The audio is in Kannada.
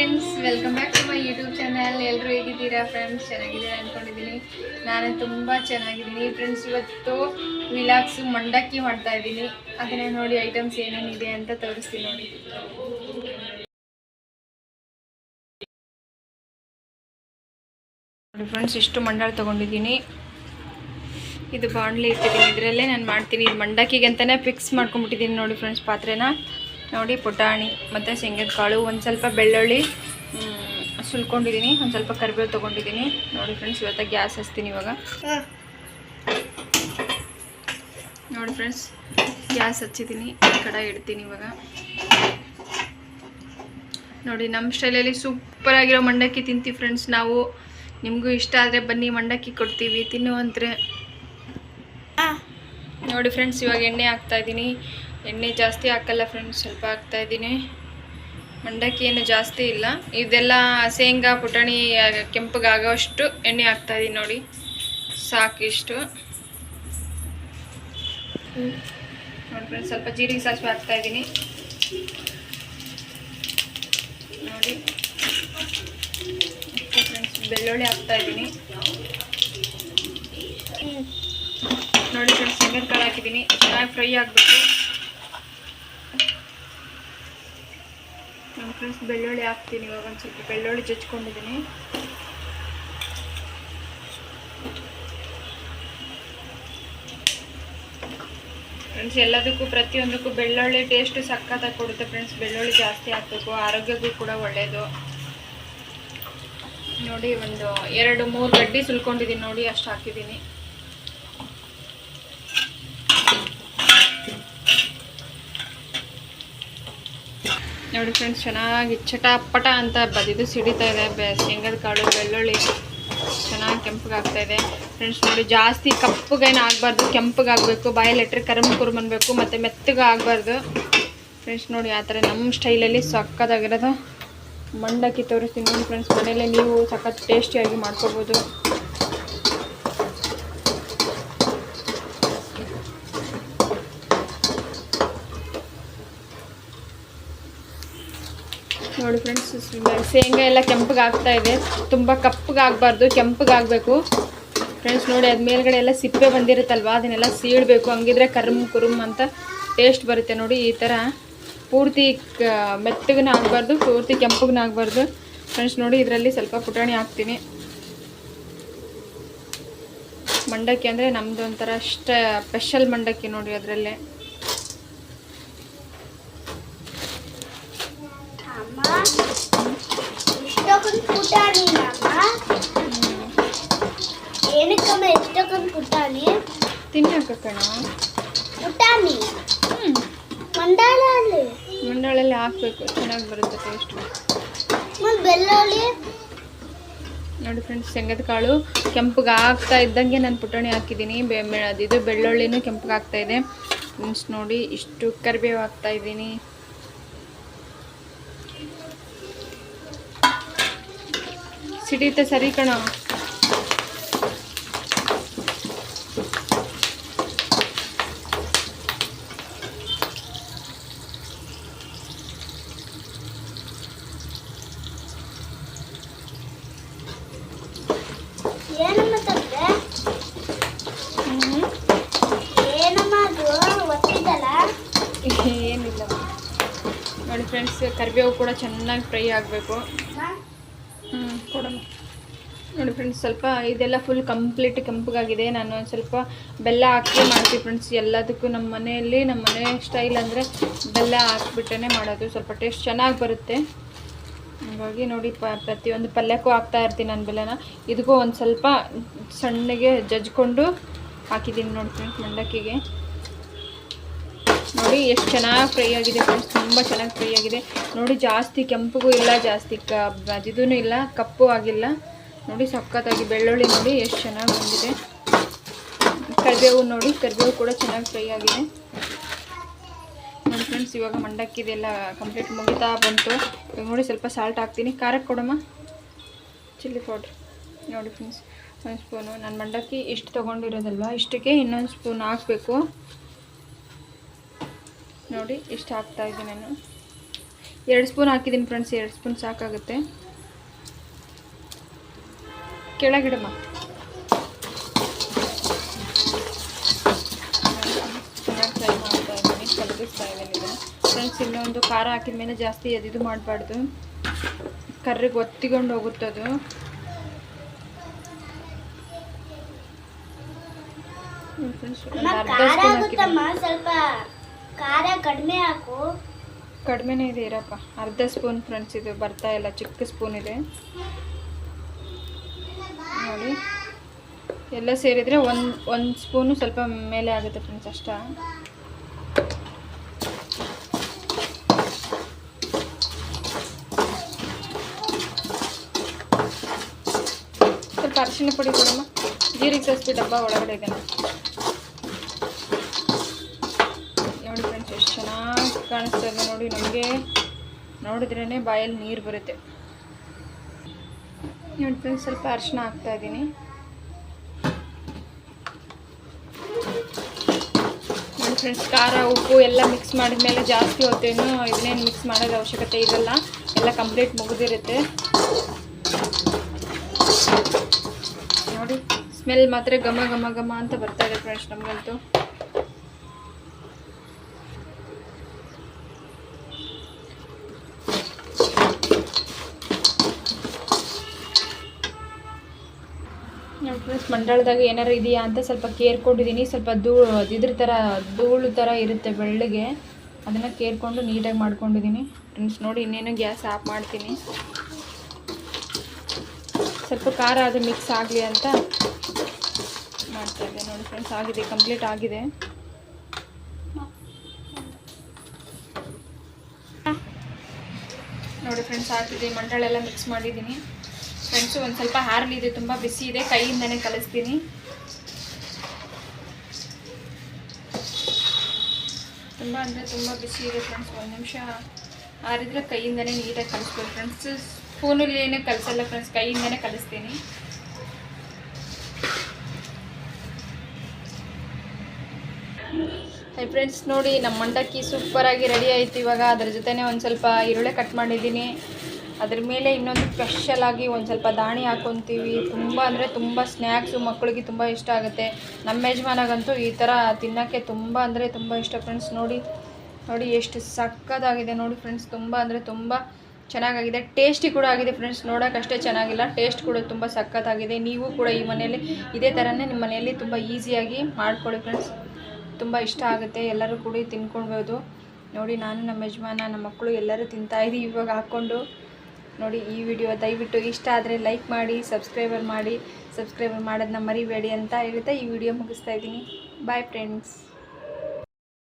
Friends welcome back to my YouTube channel ಎಲ್ಲರೂ ಹೇಗಿದ್ದೀರಾ ಫ್ರೆಂಡ್ಸ್ ಚೆನ್ನಾಗಿದ್ದೀರಾ ಅಂದ್ಕೊಂಡಿದ್ದೀನಿ ನಾನು ತುಂಬ ಚೆನ್ನಾಗಿದ್ದೀನಿ. ಫ್ರೆಂಡ್ಸ್ ಇವತ್ತು ವಿಲಾಕ್ಸ್ ಮಂಡಕ್ಕಿ ಮಾಡ್ತಾ ಇದ್ದೀನಿ. ಅದನ್ನೇ ನೋಡಿ ಐಟಮ್ಸ್ ಏನೇನಿದೆ ಅಂತ ತೋರಿಸ್ತೀನಿ ನೋಡಿ. ನೋಡಿ ಫ್ರೆಂಡ್ಸ್ ಇಷ್ಟು ಮಂಡಾಳ ತೊಗೊಂಡಿದ್ದೀನಿ. ಇದು ಬಾಂಡ್ಲಿ ಇಟ್ಟಿದ್ದೀನಿ. ಇದರಲ್ಲೇ ನಾನು ಮಾಡ್ತೀನಿ. ಇದು ಮಂಡಕ್ಕಿಗೆ ಅಂತಲೇ ಫಿಕ್ಸ್ ಮಾಡ್ಕೊಂಬಿಟ್ಟಿದ್ದೀನಿ ನೋಡಿ ಫ್ರೆಂಡ್ಸ್ ಪಾತ್ರೆನ. ನೋಡಿ, ಪುಟಾಣಿ ಮತ್ತು ಶೇಂಗದ ಕಾಳು ಒಂದು ಸ್ವಲ್ಪ ಬೆಳ್ಳುಳ್ಳಿ ಸುಲ್ಕೊಂಡಿದ್ದೀನಿ ಒಂದು ಸ್ವಲ್ಪ ಕರಿಬೇವು ತೊಗೊಂಡಿದ್ದೀನಿ ನೋಡಿ ಫ್ರೆಂಡ್ಸ್ ಇವತ್ತ ಗ್ಯಾಸ್ ಹಚ್ತೀನಿ ಇವಾಗ. ನೋಡಿ ಫ್ರೆಂಡ್ಸ್ ಗ್ಯಾಸ್ ಹಚ್ಚಿದ್ದೀನಿ ಕಡೆ ಇಡ್ತೀನಿ ಇವಾಗ. ನೋಡಿ ನಮ್ಮ ಸ್ಟೈಲಲ್ಲಿ ಸೂಪರಾಗಿರೋ ಮಂಡಕ್ಕಿ ತಿಂತೀವಿ ಫ್ರೆಂಡ್ಸ್ ನಾವು. ನಿಮಗೂ ಇಷ್ಟ ಆದರೆ ಬನ್ನಿ, ಮಂಡಕ್ಕಿ ಕೊಡ್ತೀವಿ ತಿನ್ನುವಂತ್ರೆ ನೋಡಿ ಫ್ರೆಂಡ್ಸ್ ಇವಾಗ ಎಣ್ಣೆ ಹಾಕ್ತಾ ಇದ್ದೀನಿ ಎಣ್ಣೆ ಜಾಸ್ತಿ ಹಾಕಲ್ಲ ಫ್ರೆಂಡ್ಸ್ ಸ್ವಲ್ಪ ಹಾಕ್ತಾ ಇದ್ದೀನಿ. ಮಂಡಕ್ಕಿ ಏನು ಜಾಸ್ತಿ ಇಲ್ಲ. ಇದೆಲ್ಲ ಶೇಂಗಾ, ಪುಟಾಣಿ ಕೆಂಪಗಾಗೋಷ್ಟು ಎಣ್ಣೆ ಹಾಕ್ತಾ ಇದ್ದೀನಿ ನೋಡಿ. ಸಾಕಿಷ್ಟು. ನೋಡಿ ಫ್ರೆಂಡ್ಸ್ ಸ್ವಲ್ಪ ಜೀರಿಗೆ ಸಾಸಿವೆ ಹಾಕ್ತಾ ಇದ್ದೀನಿ. ನೋಡಿ. ಫ್ರೆಂಡ್ಸ್ ಬೆಳ್ಳುಳ್ಳಿ ಹಾಕ್ತಾ ಇದ್ದೀನಿ. ನೋಡಿ ಫ್ರೆಂಡ್ಸ್ ಕಾಳು ಹಾಕಿದ್ದೀನಿ. ಚೆನ್ನಾಗಿ ಫ್ರೈ ಆಗಬೇಕು ನೋಡಿ ಫ್ರೆಂಡ್ಸ್ ಬೆಳ್ಳುಳ್ಳಿ ಹಾಕ್ತೀನಿ ಇವಾಗ ಒಂದು ಸ್ವಲ್ಪ ಬೆಳ್ಳುಳ್ಳಿ ಜಜ್ಕೊಂಡಿದ್ದೀನಿ ಫ್ರೆಂಡ್ಸ್ ಎಲ್ಲದಕ್ಕೂ ಪ್ರತಿಯೊಂದಕ್ಕೂ ಬೆಳ್ಳುಳ್ಳಿ ಟೇಸ್ಟ್ ಸಕ್ಕತ್ತಾಗಿ ಕೊಡುತ್ತೆ ಫ್ರೆಂಡ್ಸ್ ಬೆಳ್ಳುಳ್ಳಿ ಜಾಸ್ತಿ ಹಾಕಬೇಕು, ಆರೋಗ್ಯಕ್ಕೂ ಕೂಡ ಒಳ್ಳೆಯದು ನೋಡಿ, ಒಂದು ಎರಡು ಮೂರು ಗಡ್ಡಿ ಸುಲ್ಕೊಂಡಿದ್ದೀನಿ ನೋಡಿ, ಅಷ್ಟು ಹಾಕಿದ್ದೀನಿ ನೋಡಿ ಫ್ರೆಂಡ್ಸ್ ಚೆನ್ನಾಗಿ ಚಟಾಪಟ ಅಂತ ಬದಿದು ಸಿಡಿತಾ ಇದೆ. ಬೆ, ಶೇಂಗದ ಕಾಳು, ಬೆಳ್ಳುಳ್ಳಿ, ಚೆನ್ನಾಗಿ ಕೆಂಪಗಾಗ್ತಾ ಇದೆ. ಫ್ರೆಂಡ್ಸ್ ನೋಡಿ, ಜಾಸ್ತಿ ಕಪ್ಪಗೇನು ಆಗಬಾರ್ದು, ಕೆಂಪಗಾಗಬೇಕು ಬಾಯಲ್ಲಿ ಇಟ್ಟರೆ ಕರಮ್ ಕುರುಮ್ ಅನ್ಬೇಕು, ಮತ್ತು ಮೆತ್ತಗೆ ಆಗಬಾರ್ದು. ಫ್ರೆಂಡ್ಸ್ ನೋಡಿ, ಆ ಥರ ನಮ್ಮ ಸ್ಟೈಲಲ್ಲಿ ಸಕ್ಕತ್ತಾಗಿರೋದು. ಮಂಡಕ್ಕಿ ತೋರಿಸ್ತೀನಿ ನೋಡಿ ಫ್ರೆಂಡ್ಸ್ ಮನೇಲೆ ನೀವು ಸಖತ್ ಟೇಸ್ಟಿಯಾಗಿ ಮಾಡ್ಕೋಬೋದು. ನೋಡಿ ಫ್ರೆಂಡ್ಸ್ ಶೇಂಗಾ ಎಲ್ಲ ಕೆಂಪಗೆ ಆಗ್ತಾ ಇದೆ. ತುಂಬ ಕಪ್ಪಗೆ ಆಗಬಾರ್ದು ಕೆಂಪಗೆ ಆಗಬೇಕು ಫ್ರೆಂಡ್ಸ್ ನೋಡಿ, ಅದು ಮೇಲ್ಗಡೆ ಎಲ್ಲ ಸಿಪ್ಪೆ ಬಂದಿರುತ್ತಲ್ವ? ಅದನ್ನೆಲ್ಲ ಸೀಳಬೇಕು. ಹಂಗಿದ್ರೆ ಕರ್ಮ್ ಕುರುಮ್ ಅಂತ ಟೇಸ್ಟ್ ಬರುತ್ತೆ ನೋಡಿ, ಈ ಥರ ಪೂರ್ತಿ ಮೆತ್ತಗನ ಆಗಬಾರ್ದು, ಪೂರ್ತಿ ಕೆಂಪಗನ ಆಗಬಾರ್ದು. ಫ್ರೆಂಡ್ಸ್ ನೋಡಿ, ಇದರಲ್ಲಿ ಸ್ವಲ್ಪ ಪುಟಾಣಿ ಹಾಕ್ತೀನಿ. ಮಂಡಕ್ಕಿ ಅಂದರೆ ನಮ್ಮದು ಒಂಥರ ಅಷ್ಟ ಸ್ಪೆಷಲ್ ಮಂಡಕ್ಕಿ ನೋಡಿ ಅದರಲ್ಲೇ ಅಮ್ಮ ಇಷ್ಟಕ್ಕೊಂದು ಪುಟಾಣಿ ಅಮ್ಮ ಏನಕ್ಕಮ್ಮ ಎಷ್ಟಕ್ಕೊಂದು ಪುಟಾಣಿ ತಿನ್ನಕ್ಕ ಕಣ ಪುಟಾಣಿ ಹ್ಞೂ ಮಂಡಾಳ ಅಲ್ಲಿ ಮಂಡಾಳಲ್ಲಿ ಹಾಕ್ಬೇಕು ಚೆನ್ನಾಗಿ ಬರುತ್ತೆ ಟೇಸ್ಟ್ ಮತ್ತು ಬೆಳ್ಳುಳ್ಳಿ? ನೋಡಿ ಫ್ರೆಂಡ್ಸ್ ಶೇಂಗದ ಕಾಳು ಕೆಂಪಗೆ ಆಗ್ತಾ ಇದ್ದಂಗೆ ನಾನು ಪುಟಾಣಿ ಹಾಕಿದ್ದೀನಿ ಮೆ- ಅದಿದು ಬೆಳ್ಳುಳ್ಳಿನೂ ಕೆಂಪಗೆ ಆಗ್ತಾ ಇದೆ. ಫ್ರೆಂಡ್ಸ್ ನೋಡಿ ಇಷ್ಟು ಕರಿಬೇವು ಹಾಕ್ತಾ ಇದ್ದೀನಿ. ಸಿಡಿಯುತ್ತೆ ಸರಿ ಕಣ. ಕರಿಬೇವು ಕೂಡ ಚೆನ್ನಾಗಿ ಫ್ರೈ ಆಗಬೇಕು. ಹ್ಞೂ ಕೊಡಮ್ಮ. ನೋಡಿ ಫ್ರೆಂಡ್ಸ್ ಸ್ವಲ್ಪ ಇದೆಲ್ಲ ಫುಲ್ ಕಂಪ್ಲೀಟ್ ಕೆಂಪಗಾಗಿದೆ. ನಾನು ಒಂದು ಸ್ವಲ್ಪ ಬೆಲ್ಲ ಹಾಕಿ ಮಾಡ್ತೀವಿ ಫ್ರೆಂಡ್ಸ್ ಎಲ್ಲದಕ್ಕೂ ನಮ್ಮ ಮನೆಯಲ್ಲಿ ನಮ್ಮ ಮನೆ ಸ್ಟೈಲ್ ಅಂದರೆ ಬೆಲ್ಲ ಹಾಕ್ಬಿಟ್ಟೇ ಮಾಡೋದು. ಸ್ವಲ್ಪ ಟೇಸ್ಟ್ ಚೆನ್ನಾಗಿ ಬರುತ್ತೆ. ಹಾಗಾಗಿ ನೋಡಿ ಪ, ಪ್ರತಿಯೊಂದು ಪಲ್ಯಕ್ಕೂ ಹಾಕ್ತಾ ಇರ್ತೀನಿ ನಾನು ಬೆಲ್ಲನ. ಇದಕ್ಕೂ ಒಂದು ಸ್ವಲ್ಪ ಸಣ್ಣಗೆ ಜಜ್ಕೊಂಡು ಹಾಕಿದ್ದೀನಿ ನೋಡಿ ಫ್ರೆಂಡ್ಸ್ ಮಂಡಕ್ಕಿಗೆ. ನೋಡಿ ಎಷ್ಟು ಚೆನ್ನಾಗಿ ಫ್ರೈ ಆಗಿದೆ ಫ್ರೆಂಡ್ಸ್ ತುಂಬ ಚೆನ್ನಾಗಿ ಫ್ರೈ ಆಗಿದೆ. ನೋಡಿ ಜಾಸ್ತಿ ಕೆಂಪಗೂ ಇಲ್ಲ, ಜಾಸ್ತಿ ಕ ಅದಿದೂ ಇಲ್ಲ, ಕಪ್ಪು ಆಗಿಲ್ಲ. ನೋಡಿ ಸಖತ್ತಾಗಿ ಬೆಳ್ಳುಳ್ಳಿ ನೋಡಿ ಎಷ್ಟು ಚೆನ್ನಾಗಿ ಬಂದಿದೆ. ಕರಿಬೇವು ನೋಡಿ, ಕರಿಬೇವು ಕೂಡ ಚೆನ್ನಾಗಿ ಫ್ರೈ ಆಗಿದೆ. ನೋಡಿ ಫ್ರೆಂಡ್ಸ್ ಇವಾಗ ಮಂಡಕ್ಕಿದೆಲ್ಲ ಕಂಪ್ಲೀಟ್ ಮುಗಿತಾ ಬಂತು. ಇವಾಗ ನೋಡಿ ಸ್ವಲ್ಪ ಸಾಲ್ಟ್ ಹಾಕ್ತೀನಿ. ಖಾರಕ್ಕೆ ಕೊಡಮ್ಮ? ಚಿಲ್ಲಿ ಪೌಡ್ರ್ ನೋಡಿ ಫ್ರೆಂಡ್ಸ್ ಒಂದು ಸ್ಪೂನು ನಾನು ಮಂಡಕ್ಕಿ ಇಷ್ಟು ತೊಗೊಂಡಿರೋದಲ್ವ? ಇಷ್ಟಕ್ಕೆ ಇನ್ನೊಂದು ಸ್ಪೂನ್ ಹಾಕಬೇಕು. ನೋಡಿ, ಇಷ್ಟು ಹಾಕ್ತಾ ಇದ್ದೀನಿ ನಾನು. ಎರಡು ಸ್ಪೂನ್ ಹಾಕಿದ್ದೀನಿ ಫ್ರೆಂಡ್ಸ್, ಎರಡು ಸ್ಪೂನ್ ಸಾಕಾಗುತ್ತೆ. ಕೆಳಗಿಡಮ್ಮ. ಫ್ರೈ ಮಾಡ್ತಾ ಇದ್ದೀನಿ ಕಲಗಿಸ್ತಾ ಇದ್ದೀನಿ ಇದು ಫ್ರೆಂಡ್ಸ್, ಇನ್ನೊಂದು ಖಾರ ಹಾಕಿದ ಮೇಲೆ ಜಾಸ್ತಿ ಎದಿದು ಮಾಡಬಾರ್ದು. ಕರ್ರಿಗೆ ಒತ್ತಿಕೊಂಡು ಹೋಗುತ್ತದು ಫ್ರೆಂಡ್ಸ್ ಅರ್ಧ ಸ್ಪೂನ್ ಹಾಕಿದ್ದೀನಿ ಖಾರ ಕಡಿಮೆ ಹಾಕು. ಕಡಿಮೆನೇ ಇದೆ ಇರಪ್ಪ. ಅರ್ಧ ಸ್ಪೂನ್ ಫ್ರೆಂಡ್ಸ್ ಇದು ಬರ್ತಾ ಇಲ್ಲ, ಚಿಕ್ಕ ಸ್ಪೂನ್ ಇದೆ. ನೋಡಿ. ಎಲ್ಲ ಸೇರಿದರೆ ಒಂದು ಒಂದು ಸ್ಪೂನು ಸ್ವಲ್ಪ ಮೇಲೆ ಆಗುತ್ತೆ ಫ್ರೆಂಡ್ಸ್ ಅಷ್ಟ. ಸ್ವಲ್ಪ ಅರಿಶಿನ ಪುಡಿ ಕೊಡಮ್ಮ. ಜೀರಿಗೆ ಸಸ್ಪಿ ಡಬ್ಬ ಒಳಗಡೆ ಇದೆ ಕಾಣಿಸ್ತಾ ಇದೆ ನೋಡಿ, ನಮಗೆ ನೋಡಿದ್ರೇ ಬಾಯಲ್ಲಿ ನೀರು ಬರುತ್ತೆ. ನೋಡಿ ಫ್ರೆಂಡ್ಸ್ ಸ್ವಲ್ಪ ಅರಿಶಿನ ಹಾಕ್ತಾ ಇದ್ದೀನಿ ನೋಡಿ ಫ್ರೆಂಡ್ಸ್ ಖಾರ, ಉಪ್ಪು ಎಲ್ಲ ಮಿಕ್ಸ್ ಮಾಡಿದ ಮೇಲೆ ಜಾಸ್ತಿ ಹೊತ್ತೇನು ಇದನ್ನೇನು ಮಿಕ್ಸ್ ಮಾಡೋದು ಅವಶ್ಯಕತೆ ಇರಲ್ಲ. ಎಲ್ಲ ಕಂಪ್ಲೀಟ್ ಮುಗಿದಿರುತ್ತೆ. ನೋಡಿ ಸ್ಮೆಲ್ ಮಾತ್ರ ಘಮ ಘಮ ಘಮ ಅಂತ ಬರ್ತಾ ಇದೆ ಫ್ರೆಂಡ್ಸ್ ನಮಗಂತೂ. ಫ್ರೆಂಡ್ಸ್ ಮಂಡಳದಾಗ ಏನಾರು ಇದೆಯಾ ಅಂತ ಸ್ವಲ್ಪ ಕೇರ್ಕೊಂಡಿದ್ದೀನಿ ಸ್ವಲ್ಪ ಧೂಳು ಇದ್ರ ಥರ ಧೂಳು ಥರ ಇರುತ್ತೆ ಬೆಳ್ಳಗೆ. ಅದನ್ನು ಕೇರ್ಕೊಂಡು ನೀಟಾಗಿ ಮಾಡ್ಕೊಂಡಿದ್ದೀನಿ. ಫ್ರೆಂಡ್ಸ್ ನೋಡಿ ಇನ್ನೇನು ಗ್ಯಾಸ್ ಆಫ್ ಮಾಡ್ತೀನಿ. ಸ್ವಲ್ಪ ಖಾರ ಅದು ಮಿಕ್ಸ್ ಆಗಲಿ ಅಂತ ಮಾಡ್ತಾಯಿದ್ದೆ. ನೋಡಿ ಫ್ರೆಂಡ್ಸ್ ಆಗಿದೆ ಕಂಪ್ಲೀಟ್ ಆಗಿದೆ. ನೋಡಿ ಫ್ರೆಂಡ್ಸ್ ಹಾಕಿದ್ದೀನಿ ಮಂಡಳೆಲ್ಲ ಮಿಕ್ಸ್ ಮಾಡಿದ್ದೀನಿ. ಫ್ರೆಂಡ್ಸು, ಒಂದು ಸ್ವಲ್ಪ ಹಾರಲಿದೆ ತುಂಬ ಬಿಸಿ ಇದೆ. ಕೈಯಿಂದನೇ ಕಲಿಸ್ತೀನಿ. ತುಂಬ ಅಂದರೆ ತುಂಬ ಬಿಸಿ ಇದೆ ಫ್ರೆಂಡ್ಸ್, ಒಂದು ನಿಮಿಷ ಆರಿದ್ರೆ ಕೈಯಿಂದನೇ ನೀಟಾಗಿ ಕಲಿಸ್ಬೋದು ಫ್ರೆಂಡ್ಸ್. ಸ್ಪೂನಲ್ಲಿ ಏನೇ ಕಲಿಸಲ್ಲ ಫ್ರೆಂಡ್ಸ್, ಕೈಯಿಂದನೇ ಕಲಿಸ್ತೀನಿ. ಹೈ ಫ್ರೆಂಡ್ಸ್ ನೋಡಿ ನಮ್ಮ ಮಂಡಕ್ಕಿ ಸೂಪರಾಗಿ ರೆಡಿ ಆಯಿತು. ಇವಾಗ ಅದ್ರ ಜೊತೆನೇ ಒಂದು ಸ್ವಲ್ಪ ಈರುಳ್ಳಿ ಕಟ್ ಮಾಡಿದ್ದೀನಿ. ಅದ್ರ ಮೇಲೆ ಇನ್ನೊಂದು ಸ್ಪೆಷಲ್ ಆಗಿ ಒಂದು ಸ್ವಲ್ಪ ದಾಣಿ ಹಾಕೊತೀವಿ. ತುಂಬ ಅಂದರೆ ತುಂಬ ಸ್ನ್ಯಾಕ್ಸು ಮಕ್ಕಳಿಗೆ ತುಂಬ ಇಷ್ಟ ಆಗುತ್ತೆ. ನಮ್ಮ ಯಜಮಾನಾಗಂತೂ ಈ ಥರ ತಿನ್ನೋಕ್ಕೆ ತುಂಬ ಅಂದರೆ ತುಂಬ ಇಷ್ಟ ಫ್ರೆಂಡ್ಸ್ ನೋಡಿ ನೋಡಿ ಎಷ್ಟು ಸಕ್ಕತ್ತಾಗಿದೆ ನೋಡಿ ಫ್ರೆಂಡ್ಸ್ ತುಂಬ ಅಂದರೆ ತುಂಬ ಚೆನ್ನಾಗಾಗಿದೆ. ಟೇಸ್ಟಿ ಕೂಡ ಆಗಿದೆ ಫ್ರೆಂಡ್ಸ್ ನೋಡೋಕ್ಕಷ್ಟೇ ಚೆನ್ನಾಗಿಲ್ಲ. ಟೇಸ್ಟ್ ಕೂಡ ತುಂಬ ಸಕ್ಕತ್ತಾಗಿದೆ. ನೀವು ಕೂಡ ಈ ಮನೆಯಲ್ಲಿ, ಇದೇ ಥರನೇ ನಿಮ್ಮ ಮನೆಯಲ್ಲಿ ತುಂಬ ಈಸಿಯಾಗಿ ಮಾಡ್ಕೊಳ್ಳಿ ಫ್ರೆಂಡ್ಸ್ ತುಂಬ ಇಷ್ಟ ಆಗುತ್ತೆ. ಎಲ್ಲರೂ ಕೂಡ ತಿನ್ಕೊಳ್ಬೋದು. ನೋಡಿ, ನಾನು ನಮ್ಮ ಯಜಮಾನ, ನಮ್ಮ ಮಕ್ಕಳು ಎಲ್ಲರೂ ತಿಂತಾಯಿದ್ದೀವಿ ಇವಾಗ ಹಾಕ್ಕೊಂಡು ನೋಡಿ ಈ ವಿಡಿಯೋ ದಯವಿಟ್ಟು ಇಷ್ಟ ಆದರೆ ಲೈಕ್ ಮಾಡಿ ಸಬ್ಸ್ಕ್ರೈಬರ್ ಮಾಡಿ ಸಬ್ಸ್ಕ್ರೈಬರ್ ಮಾಡೋದನ್ನ ಮರಿಬೇಡಿ ಅಂತ ಹೇಳ್ತಾ ಈ ವಿಡಿಯೋ ಮುಗಿಸ್ತಾ ಇದ್ದೀನಿ. Bye friends